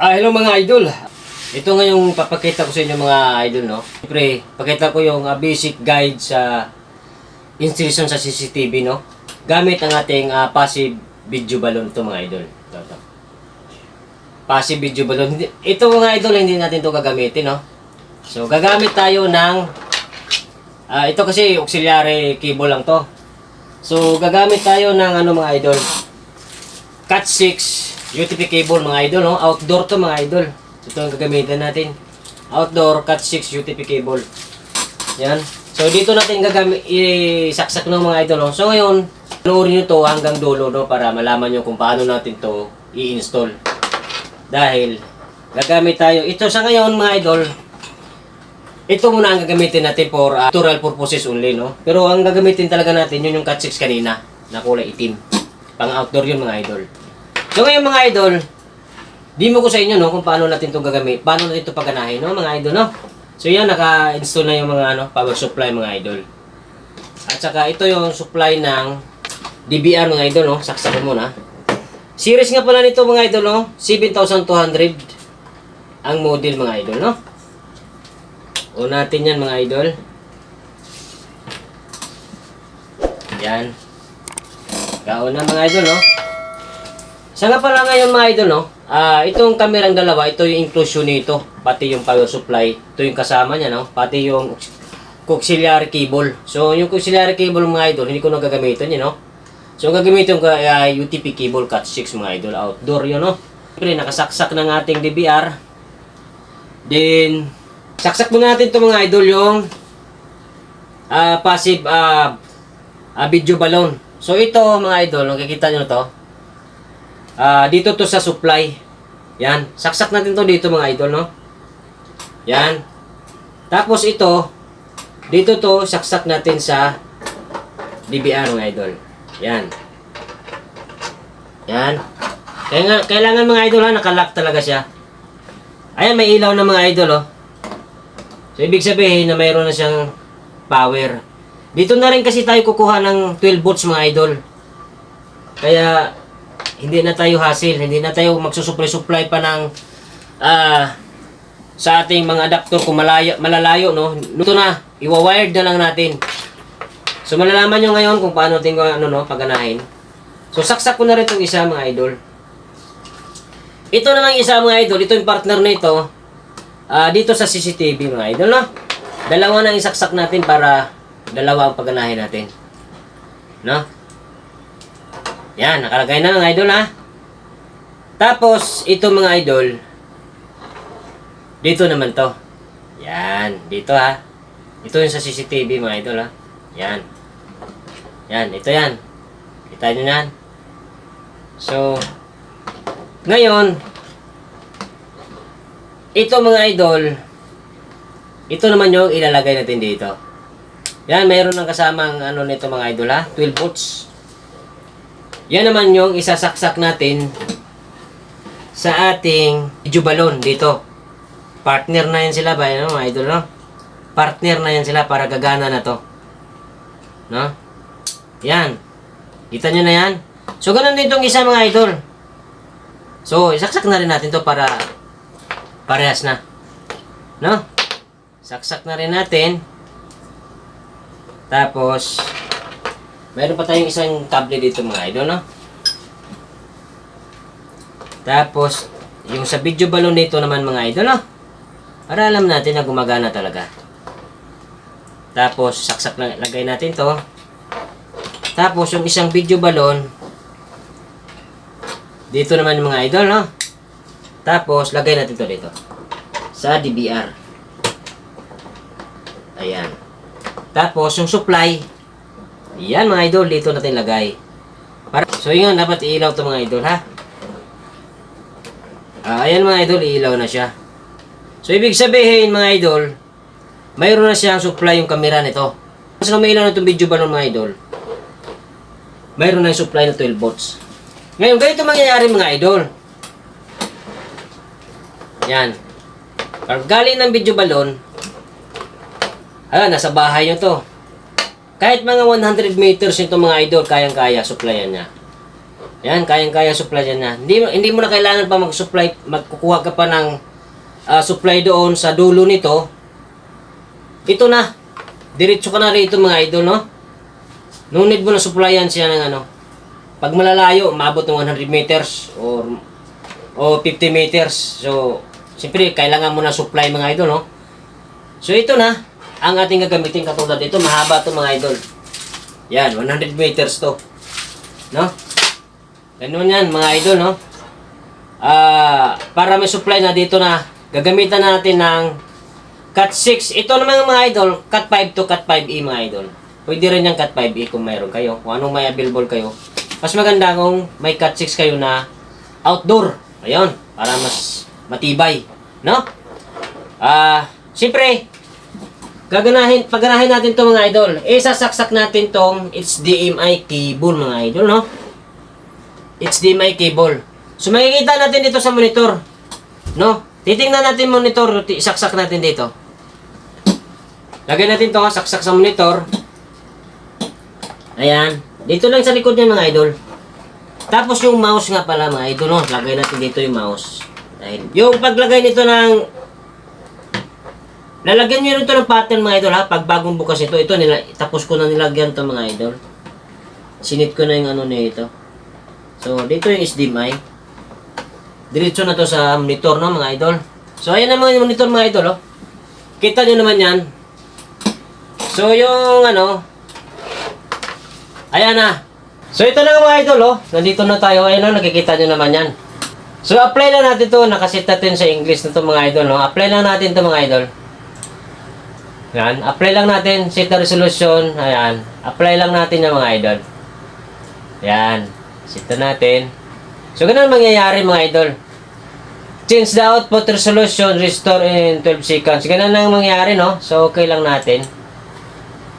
Ah, hello mga idol. Ito nga yung papakita ko sa inyo mga idol, no? Siyempre, pakita ko yung ah, basic guide sa installation sa CCTV, no? Gamit ang ating ah, passive video balloon to mga idol. Ito, ito. Passive video balloon. Ito mga idol, hindi natin to gagamitin, no? So, gagamit tayo ng ah, ito kasi auxiliary cable lang to. So, gagamit tayo ng ano mga idol, Cat 6 UTP cable mga idol, no? Outdoor to mga idol. Ito ang gagamitin natin. Outdoor Cat 6 UTP cable. Yan. So dito natin gagamit isaksak ng mga idol, no? So ngayon, panoorin nyo to hanggang dulo, no? Para malaman nyo kung paano natin to i-install. Dahil gagamit tayo. Ito sa ngayon mga idol, ito muna ang gagamitin natin for uh, tutorial purposes only, no? Pero ang gagamitin talaga natin, yun yung Cat 6 kanina, na kulay itim. Pang outdoor yun mga idol. So ngayon mga idol, di mo ko sa inyo no kung paano natin 'to gagamit, paano natin 'to paganahin no mga idol no. So yan naka-install na yung mga ano power supply mga idol. At saka ito yung supply ng DBR mga idol no, saksakan mo na. Series nga pala nito mga idol no, 7,200 ang model mga idol no. O natin yan mga idol. Yan. Kauna mga idol, no? Sa nga pala ngayon mga idol, no? Ah, itong kamerang dalawa, ito yung inclusion nito. Pati yung power supply. Ito yung kasama niya, no? Pati yung auxiliary cable. So, yung auxiliary cable mga idol, hindi ko na gagamitin yun, no? So, gagamitin ko uh, UTP cable cut 6 mga idol. Outdoor yun, no? Siyempre, nakasaksak ng ating DBR. Then, saksak muna natin ito mga idol yung ah, passive ah, ah, video balloon. So ito mga idol, nakikita nyo to. Ah, dito to sa supply. Yan, saksak natin to dito mga idol, no? Yan. Tapos ito, dito to saksak natin sa DBR mga idol. Yan. Yan. Kaya nga, kailangan mga idol ha, nakalock talaga siya. Ayan, may ilaw na mga idol, oh. So, ibig sabihin na mayroon na siyang power. Dito na rin kasi tayo kukuha ng 12 volts mga idol. Kaya hindi na tayo hassle, hindi na tayo magsusupply-supply pa ng ah sa ating mga adapter kung malayo, malalayo, no? Ito na, iwa-wired na lang natin. So malalaman nyo ngayon kung paano natin ano, no, paganahin. So saksak ko na rin itong isa mga idol. Ito namang isa mga idol, ito yung partner na ito. Ah, dito sa CCTV mga idol, no? Dalawa na isaksak natin para dalawa ang pagganahin natin. No? Yan, nakalagay na mga idol ha. Tapos, ito mga idol, dito naman to. Yan, dito ha. Ito yung sa CCTV mga idol ha. Yan. Yan, ito yan. Kita nyo yan. So, ngayon, ito mga idol, ito naman yung ilalagay natin dito. Yan, mayroon ng kasamang ano nito mga idol ha, 12 volts. Yan naman yung isasaksak natin sa ating balloon dito. Partner na yan sila ba, ano, mga idol, no? Partner na yan sila para gagana na to. No? Yan. Kita nyo na yan? So, ganun din itong isa mga idol. So, isaksak na rin natin to para parehas na. No? Saksak na rin natin. Tapos, meron pa tayong isang kable dito mga idol, no? Tapos, yung sa video balloon nito naman mga idol, no? Para alam natin na gumagana talaga. Tapos, saksak na lagay natin to. Tapos, yung isang video balloon, dito naman mga idol, no? Tapos, lagay natin to dito. Sa DBR. Ayan. Tapos, yung supply, yan mga idol, dito natin lagay. Para, so yun, dapat iilaw to mga idol, ha? Ah, ayan mga idol, iilaw na siya. So, ibig sabihin mga idol, mayroon na siyang supply yung camera nito. Kasi nung may ilaw na itong video ba ng mga idol, mayroon na yung supply na 12 volts. Ngayon, ganito mangyayari mga idol. Yan. Pag galing ng video balon, ah, nasa bahay nyo to. Kahit mga 100 meters ito mga idol, kayang-kaya, supplyan niya. Yan, kayang-kaya supply dyan na. Hindi, hindi mo na kailangan pa mag-supply, magkukuha ka pa ng ah, supply doon sa dulo nito. Ito na. Diretso ka na rito mga idol, no? No need mo na supplyan siya ng ano. Pag malalayo, maabot ng 100 meters or o 50 meters. So, siyempre, kailangan mo na supply mga idol, no? So, ito na. Ang ating gagamitin katulad dito. Mahaba to mga idol. Yan, 100 meters to. No? Ganun yan, mga idol, no? Ah, para may supply na dito na gagamitan natin ng cut 6. Ito naman mga idol, cut 5 to cut 5E mga idol. Pwede rin yung cut 5E kung mayroon kayo. Kung anong may available kayo. Mas maganda kung may cut 6 kayo na outdoor. Ayun, para mas matibay, no? Ah, siyempre, gaganahin, pagganahin natin to mga idol. Isasaksak natin tong HDMI cable mga idol, no? HDMI cable. So makikita natin dito sa monitor. No? Titingnan natin monitor, saksak natin dito. Lagay natin to ha, saksak sa monitor. Ayan. Dito lang sa likod niya mga idol. Tapos yung mouse nga pala mga idol, no? Lagay natin dito yung mouse. Dahil yung paglagay nito ng Lalagyan nyo rin ito ng pattern mga idol ha. Pag bagong bukas ito, ito nila, tapos ko na nilagyan to mga idol. Sinit ko na yung ano nito. So, dito yung HDMI. Diretso na to sa monitor, no, mga idol. So, ayan ang mga monitor, mga idol, oh. Kita nyo naman yan. So, yung, ano, ayan na. So, ito na mga idol, oh. Nandito na tayo. Ayan na, nakikita nyo naman yan. So, apply lang natin to. Nakasit natin sa English na to, mga idol, no. Apply lang natin to, mga idol. Yan. Apply lang natin. Set the resolution. Ayan. Apply lang natin yung mga idol. Yan. Sito natin. So, ganun ang mangyayari mga idol. Change the output resolution, restore in 12 seconds. Ganun ang mangyayari, no? So, okay lang natin.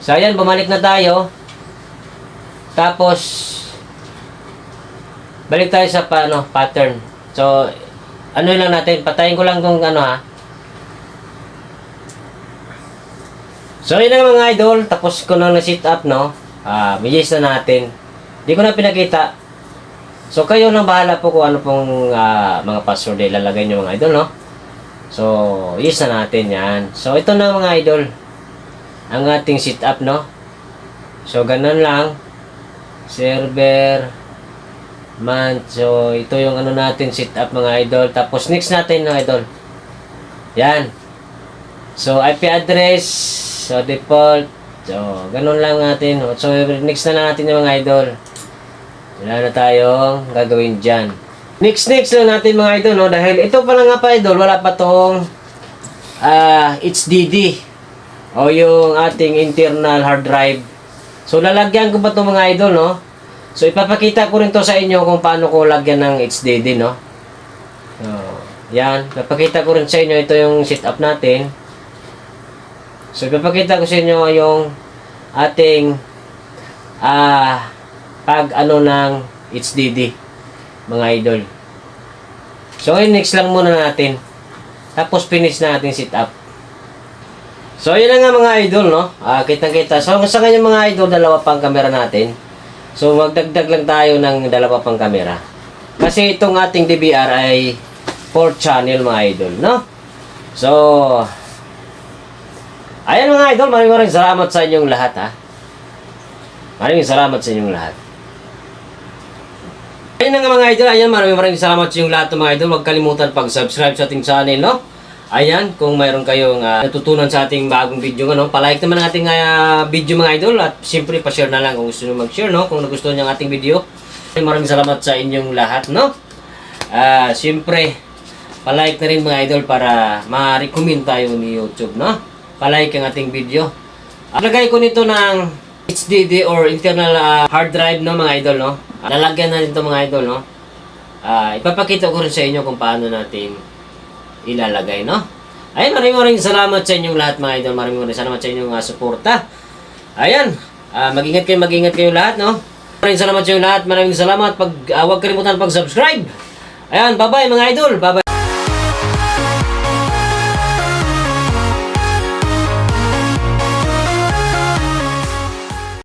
So, ayan, bumalik na tayo. Tapos, balik tayo sa paano, pattern. So, ano lang natin, patayin ko lang kung ano ha. So, yun na mga idol. Tapos ko na na-sit up, no? Ah, uh, na natin. Di ko na pinakita. So, kayo nang bahala po kung ano pong ah, mga password na ilalagay nyo mga idol, no? So, yes na natin yan. So, ito na mga idol. Ang ating sit up, no? So, ganun lang. Server. Man. So, ito yung ano natin sit up mga idol. Tapos, next natin, no, idol. Yan. So, IP address. So, default. So, ganun lang natin. So, next na natin yung mga idol. Wala na tayong gagawin dyan. Next, next lang natin mga idol, no? Dahil ito pa lang nga pa idol, wala pa tong ah HDD o yung ating internal hard drive. So, lalagyan ko pa to mga idol, no? So, ipapakita ko rin to sa inyo kung paano ko lagyan ng HDD, no? So, yan. Napakita ko rin sa inyo, ito yung setup natin. So, ipapakita ko sa inyo yung ating ah pag ano ng HDD mga idol. So, ngayon next lang muna natin. Tapos finish na ating setup. So, yun na nga mga idol, no? Ah, kitang-kita. So, sa kanya mga idol, dalawa pang camera natin. So, magdagdag lang tayo ng dalawa pang camera. Kasi itong ating DVR ay 4 channel mga idol, no? So, ayan mga idol, maraming maraming salamat sa inyong lahat, ha? Maraming salamat sa inyong lahat. Ayun na nga mga idol, ayan, maraming maraming salamat sa inyong lahat mga idol. Huwag kalimutan pag-subscribe sa ating channel, no? Ayan, kung mayroon kayong ah, natutunan sa ating bagong video, ano, palike naman ang ating ah, video mga idol at siyempre pa-share na lang kung gusto nyo mag-share, no? Kung nagustuhan nyo ang ating video. Maraming salamat sa inyong lahat, no? Ah, siyempre, palike na rin mga idol para ma-recommend tayo ni YouTube, no? Palike ang ating video. At lagay ko nito ng HDD or internal ah, hard drive, no mga idol, no? Lalagyan na rin ito mga idol, no? Ah, ipapakita ko rin sa inyo kung paano natin ilalagay, no? Ayun, maraming maraming salamat sa inyong lahat mga idol. Maraming maraming salamat sa inyong uh, suporta. Ayan, ah, mag-ingat kayo, mag-ingat kayo lahat, no? Maraming salamat sa inyong lahat. Maraming salamat. Pag, ah, huwag kalimutan pag-subscribe. Ayan, bye-bye mga idol. Bye-bye.